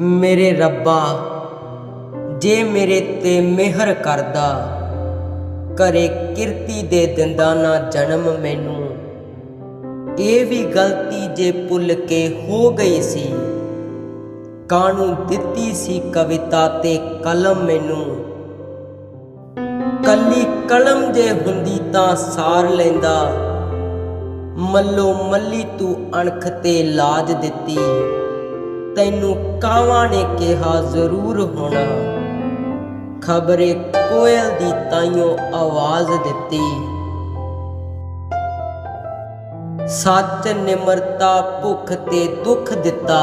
ਮੇਰੇ ਰੱਬਾ, ਜੇ ਮੇਰੇ ਤੇ ਮਿਹਰ ਕਰਦਾ, ਕਰੇ ਕਿਰਤੀ ਦੇ ਦਿੰਦਾ ਨਾ ਜਨਮ ਮੈਨੂੰ। ਇਹ ਵੀ ਗਲਤੀ ਜੇ ਭੁੱਲ ਕੇ ਹੋ ਗਈ ਸੀ ਕਾਨੂੰ ਦਿੱਤੀ ਸੀ ਕਵਿਤਾ ਤੇ ਕਲਮ ਮੈਨੂੰ। ਕੱਲੀ ਕਲਮ ਜੇ ਹੁੰਦੀ ਤਾਂ ਸਾਰ ਲੈਂਦਾ, ਮੱਲੋ ਮੱਲੀ ਤੂੰ ਅਣਖ ਤੇ ਲਾਜ ਦਿੱਤੀ। ਤੈਨੂੰ ਕਾਵਾਂ ਨੇ ਕਿਹਾ ਜ਼ਰੂਰ ਹੋਣਾ। ਖਬਰੇ ਕੋਇਲ ਦੀ ਤਾਈਓ ਆਵਾਜ਼ ਦਿੱਤੀ। ਸੱਚ ਨਿਮਰਤਾ ਭੁੱਖ ਤੇ ਦੁੱਖ ਦਿੱਤਾ।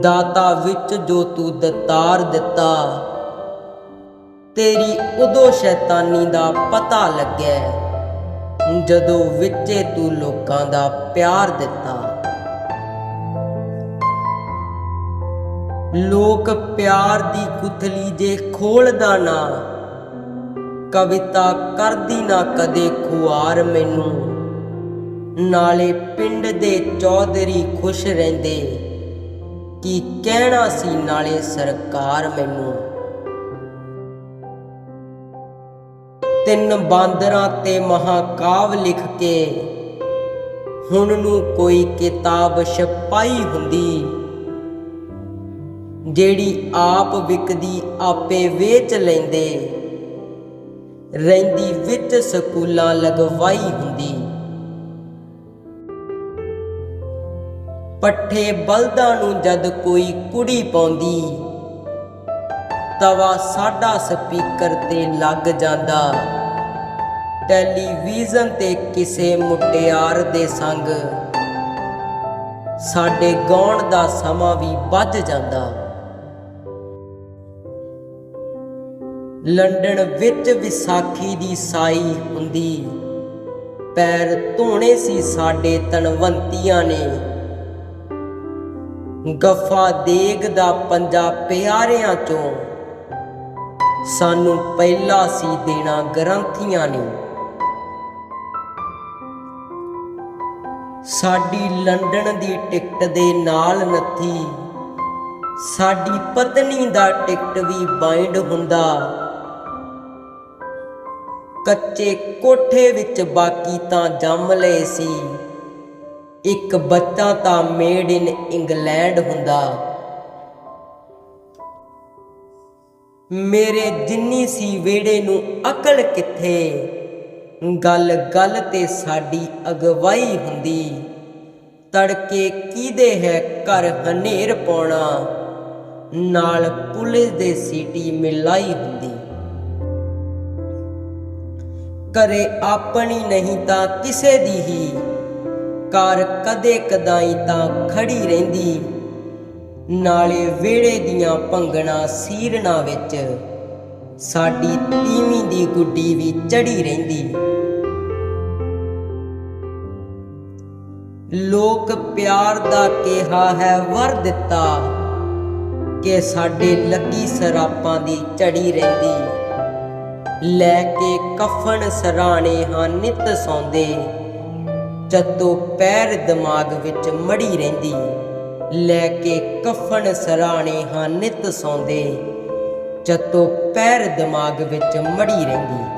ਦਾਤਾ ਵਿੱਚ ਜੋ ਤੂੰ ਦਤਾਰ ਦਿੱਤਾ। ਤੇਰੀ ਉਦੋਂ ਸ਼ੈਤਾਨੀ ਦਾ ਪਤਾ ਲੱਗਿਆ, ਜਦੋਂ ਵਿੱਚੇ ਤੂੰ ਲੋਕਾਂ ਦਾ ਪਿਆਰ ਦਿੱਤਾ। ਲੋਕ ਪਿਆਰ ਦੀ ਗੁਥਲੀ ਜੇ ਖੋਲਦਾ ਨਾ ਕਵਿਤਾ ਕਰਦੀ ਨਾ ਕਦੇ ਖੁਆਰ ਮੈਨੂੰ। ਨਾਲੇ ਪਿੰਡ ਦੇ ਚੌਧਰੀ ਖੁਸ਼ ਰਹਿੰਦੇ, ਕੀ ਕਹਿਣਾ ਸੀ ਨਾਲੇ ਸਰਕਾਰ ਮੈਨੂੰ। ਤਿੰਨ ਬਾਂਦਰਾਂ ਤੇ ਮਹਾਕਾਵ ਲਿਖ ਕੇ, ਹੁਣ ਨੂੰ ਕੋਈ ਕਿਤਾਬ ਛਪਾਈ ਹੁੰਦੀ। ਜਿਹੜੀ ਆਪ ਵਿਕਦੀ, ਆਪੇ ਵੇਚ ਲੈਂਦੇ। ਰਹਿੰਦੀ ਵਿੱਚ ਸਕੂਲਾਂ ਲਗਵਾਈ ਹੁੰਦੀ। ਪੱਠੇ ਬਲਦਾਂ ਨੂੰ ਜਦ ਕੋਈ ਕੁੜੀ ਪਾਉਂਦੀ, ਤਵਾ ਸਾਡਾ ਸਪੀਕਰ ਤੇ ਲੱਗ ਜਾਂਦਾ। ਟੈਲੀਵਿਜ਼ਨ ਤੇ ਕਿਸੇ ਮੁਟਿਆਰ ਦੇ ਸੰਗ, ਸਾਡੇ ਗਾਉਣ ਦਾ ਸਮਾਂ ਵੀ ਵੱਜ ਜਾਂਦਾ। ਲੰਡਨ ਵਿੱਚ ਵਿਸਾਖੀ ਦੀ ਸਾਈ ਹੁੰਦੀ। ਪੈਰ ਧੋਣੇ ਸੀ ਸਾਡੇ ਤਨਵੰਤੀਆਂ ਨੇ। ਗਫਾ ਦੇਗ ਦਾ ਪੰਜਾ ਪਿਆਰਿਆਂ ਚੋਂ। ਸਾਨੂੰ ਪਹਿਲਾ ਸੀ ਦੇਣਾ ਗ੍ਰੰਥੀਆਂ ਨੇ। ਸਾਡੀ ਲੰਡਨ ਦੀ ਟਿਕਟ ਦੇ ਨਾਲ ਨੱਥੀ। ਸਾਡੀ ਪਤਨੀ ਦਾ ਟਿਕਟ ਵੀ ਬਾਈਂਡ ਹੁੰਦਾ। ਕੱਚੇ ਕੋਠੇ ਵਿੱਚ ਬਾਕੀ ਤਾਂ ਜੰਮ ਲਏ ਸੀ। ਇੱਕ ਬੱਚਾ ਤਾਂ ਮੇਡ ਇਨ ਇੰਗਲੈਂਡ ਹੁੰਦਾ। ਮੇਰੇ ਜਿੰਨੀ ਸੀ ਵੇੜੇ ਨੂੰ ਅਕਲ ਕਿੱਥੇ? ਗੱਲ ਗੱਲ ਤੇ ਸਾਡੀ ਅਗਵਾਈ ਹੁੰਦੀ। ਤੜਕੇ ਕੀਦੇ ਹੈ ਘਰ ਹਨੇਰ ਪਾਉਣਾ? ਨਾਲ ਪੁਲਿਸ ਦੇ ਸੀਟੀ ਮਿਲਾਈ ਹੁੰਦੀ। ਕਰੇ ਆਪਣੀ ਨਹੀਂ ਤਾਂ ਕਿਸੇ ਦੀ ਹੀ। ਕਾਰ ਕਦੇ ਕਦਾਈ ਤਾਂ ਖੜੀ ਰਹਿੰਦੀ। ਨਾਲੇ ਵੇੜੇ ਦੀਆਂ ਭੰਗਣਾ ਸੀਰਣਾ ਵਿੱਚ ਸਾਡੀ ਤੀਵੀਂ ਦੀ ਗੁੱਡੀ ਵੀ ਚੜੀ ਰਹਿੰਦੀ। ਲੋਕ ਪਿਆਰ ਦਾ ਕਿਹਾ ਹੈ, ਵਰ ਦਿੱਤਾ ਕਿ ਸਾਡੇ ਲੱਗੀ ਸਰਾਪਾਂ ਦੀ ਚੜੀ ਰਹਿੰਦੀ। ਲੈ ਕੇ ਕਫਨ ਸਰਾਣੇ ਹਾਂ ਨਿਤ ਸੌਂਦੇ। ਜੱਤੋ ਪੈਰ ਦਿਮਾਗ ਵਿੱਚ ਮੜੀ ਰਹਿੰਦੀ, ਲੈ ਕੇ ਕਫਨ ਸਰਾਣੇ ਹਾਂ ਨਿਤ ਸੌਂਦੇ। ਜੱਤੋ ਪੈਰ ਦਿਮਾਗ ਵਿੱਚ ਮੜੀ ਰਹਿੰਦੀ